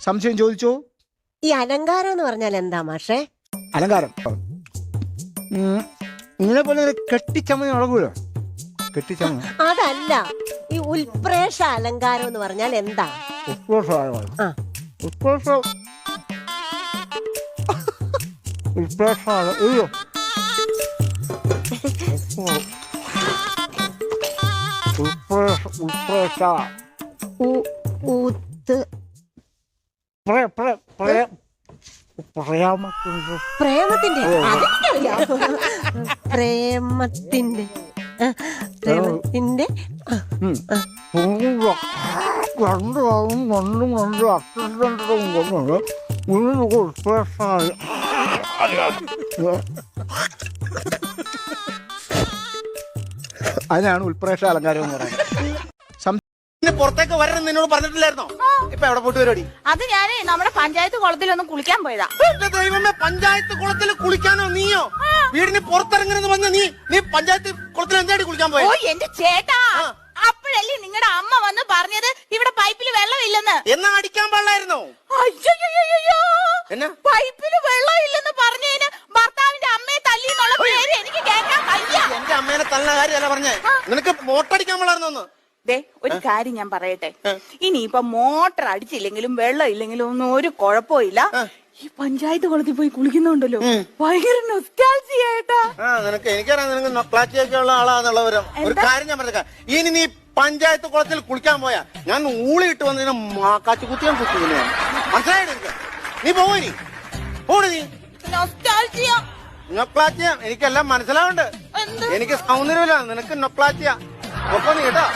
സംശയം ചോദിച്ചോ? ഈ അലങ്കാരം എന്ന് പറഞ്ഞാൽ എന്താ മാഷേ? അലങ്കാരം. ഉം, നിങ്ങളെ പോലെ കെട്ടിച്ചമഞ്ഞ ഉറങ്ങൂലോ കെട്ടിച്ചമഞ്ഞ്? അതല്ല ഈ ഉൽപ്രേഷ അലങ്കാരം എന്ന് പറഞ്ഞാൽ എന്താ? ഉത്പ്രേഷമാണ് ആ. ഉത്പ്രേഷം ഉത്പ്രേഷമാണ് അയ്യോ. ഉത്പ്രേഷ ഉത്പ്രേഷ ഉ- ഊത്ത് പ്രേമത്തിന്റെ പ്രേമത്തിന്റെ പ്രേമത്തിന്റെ. രണ്ട് ആളും രണ്ടും രണ്ട് ഇതിന് ഉത്പ്രേഷമായി അതിനാണ് ഉൽപ്രേഷ അലങ്കാരം എന്ന് പറയുന്നത്. പുറത്തേക്ക് വരണം നിന്നോട് പറഞ്ഞിട്ടില്ലായിരുന്നോ? ഇപ്പൊ എവിടെ പോയിട്ട് പരിപാടി അത് ഞാനേ നമ്മുടെ പഞ്ചായത്ത് കുളത്തിൽ ഒന്ന് കുളിക്കാൻ പോയതാ. എന്റെ ദൈവമേ പഞ്ചായത്ത് കുളത്തിൽ കുളിക്കാനോ നീയോ? വീടിന് പുറത്തിറങ്ങണെന്ന് പറഞ്ഞ നീ നീ പഞ്ചായത്ത് കുളത്തിൽ എന്താടി കുളിക്കാൻ ഓ എന്റെ ചേട്ടാ. അപ്പോഴല്ലേ നിങ്ങളുടെ അമ്മ വന്ന് പറഞ്ഞത് ഇവിടെ പൈപ്പിൽ വെള്ളമില്ലെന്ന് എന്നാ അടിക്കാൻ പാടില്ലായിരുന്നോ? അയ്യോ എന്നാ? പൈപ്പിൽ വെള്ളമില്ലെന്ന് പറഞ്ഞതിന് ഭർത്താവിന്റെ അമ്മയെ തല്ലി എന്നുള്ള പേര് എനിക്ക് കേൾക്കാൻ വയ്യ. എന്റെ അമ്മേനെ തള്ള കാര്യമല്ല പറഞ്ഞേ. നിനക്ക് മോട്ടടിക്കാൻ പാടില്ലായിരുന്നോ ദേ ഒരു കാര്യം ഞാൻ പറയട്ടെ. ഇനി ഇനിയിപ്പൊ മോട്ടർ അടിച്ചില്ലെങ്കിലും വെള്ളം ഇല്ലെങ്കിലും ഒന്നും ഒരു കുഴപ്പമില്ല. ഈ പഞ്ചായത്ത് കുളത്തിൽ പോയി കുളിക്കുന്നുണ്ടല്ലോ. ഭയങ്കര നിനക്ക് എനിക്കറിയാം നിനക്ക് നൊക്ലാച്ചിയൊക്കെ ഉള്ള ആളാന്നുള്ളവരും ഒരു കാര്യം ഞാൻ പറഞ്ഞേക്കാം. ഇനി നീ പഞ്ചായത്ത് കുളത്തിൽ കുളിക്കാൻ പോയാ. ഞാൻ ഊളി ഇട്ട് വന്നതിന് കാച്ചു കുത്തിയാൻ കുത്തി നിന്നെ ഞാൻ. മനസ്സിലായോ നിനക്ക്? നീ പോയി നീ നീ? നൊസ്റ്റാൾജിയ നൊക്ലാച്ചിയ എനിക്കെല്ലാം മനസ്സിലാവുണ്ട് എനിക്ക് സൗന്ദര്യമില്ല. നിനക്ക് നൊക്ലാച്ചിയ ഒപ്പം നീ കേട്ടോ.